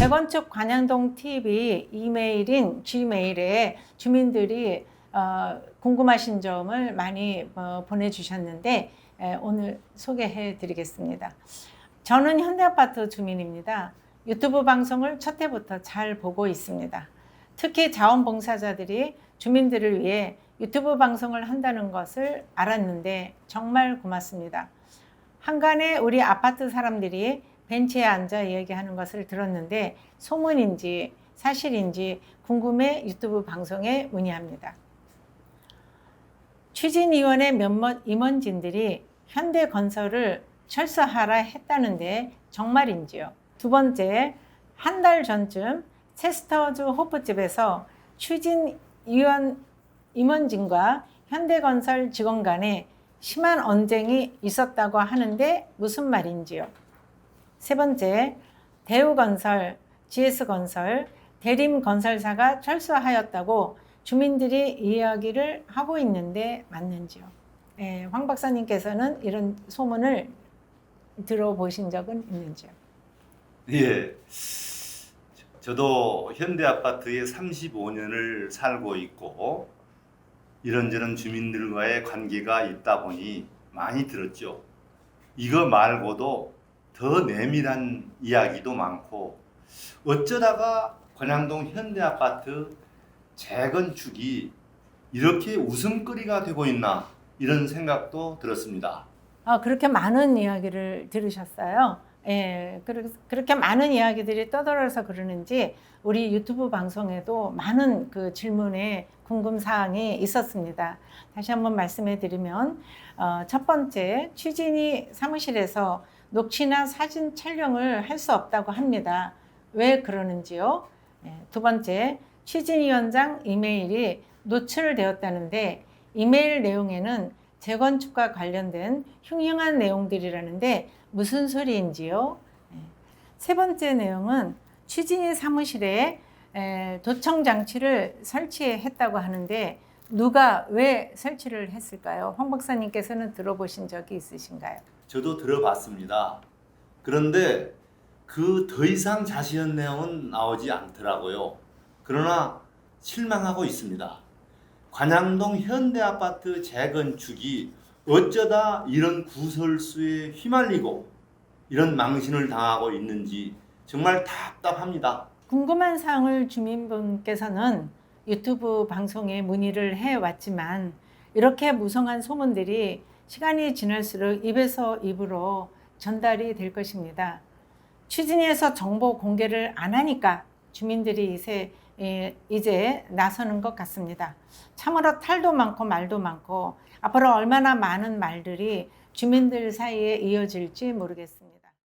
재건축 관양동 TV 이메일인 G메일에 주민들이 어, 궁금하신 점을 많이 어, 보내주셨는데 에, 오늘 소개해 드리겠습니다. 저는 현대아파트 주민입니다. 유튜브 방송을 첫 해부터 잘 보고 있습니다. 특히 자원봉사자들이 주민들을 위해 유튜브 방송을 한다는 것을 알았는데 정말 고맙습니다. 한간에 우리 아파트 사람들이 벤치에 앉아 이야기하는 것을 들었는데 소문인지 사실인지 궁금해 유튜브 방송에 문의합니다. 추진위원회 몇몇 임원진들이 현대건설을 철수하라 했다는데 정말인지요? 두 번째, 한 달 전쯤 체스터즈 호프집에서 추진위원 임원진과 현대건설 직원 간에 심한 언쟁이 있었다고 하는데 무슨 말인지요? 세 번째, 대우건설, GS건설, 대림건설사가 철수하였다고 주민들이 이야기를 하고 있는데 맞는지요? 예, 황 박사님께서는 이런 소문을 들어보신 적은 있는지요? 예. 저도 현대 아파트에 35년을 살고 있고 이런저런 주민들과의 관계가 있다 보니 많이 들었죠. 이거 말고도 더 내밀한 이야기도 많고 어쩌다가 관양동 현대 아파트 재건축이 이렇게 웃음거리가 되고 있나 이런 생각도 들었습니다. 아, 그렇게 많은 이야기를 들으셨어요. 예, 그렇- 그렇게 많은 이야기들이 떠돌아서 그러는지 우리 유튜브 방송에도 많은 그 질문에 궁금 사항이 있었습니다. 다시 한번 말씀해 드리면 어, 첫 번째 취진이 사무실에서 녹취나 사진 촬영을 할 수 없다고 합니다. 왜 그러는지요? 예, 두 번째 취진 위원장 이메일이 노출되었다는데 이메일 내용에는 재건축과 관련된 흉흉한 내용들이라는데 무슨 소리인지요? 예. 세 번째 내용은 취진이 사무실에 에, 도청 장치를 설치했다고 하는데 누가 왜 설치를 했을까요? 황 박사님께서는 들어보신 적이 있으신가요? 저도 들어봤습니다. 그런데 그 더 이상 자세한 내용은 나오지 않더라고요. 그러나 실망하고 있습니다. 관양동 현대아파트 재건축이 어쩌다 이런 구설수에 휘말리고 이런 망신을 당하고 있는지 정말 답답합니다. 궁금한 사항을 주민분께서는 유튜브 방송에 문의를 해 왔지만 이렇게 무성한 소문들이 시간이 지날수록 입에서 입으로 전달이 될 것입니다. 추진위에서 정보 공개를 안 하니까 주민들이 이제, 예, 이제 나서는 것 같습니다. 참으로 탈도 많고 말도 많고 앞으로 얼마나 많은 말들이 주민들 사이에 이어질지 모르겠습니다.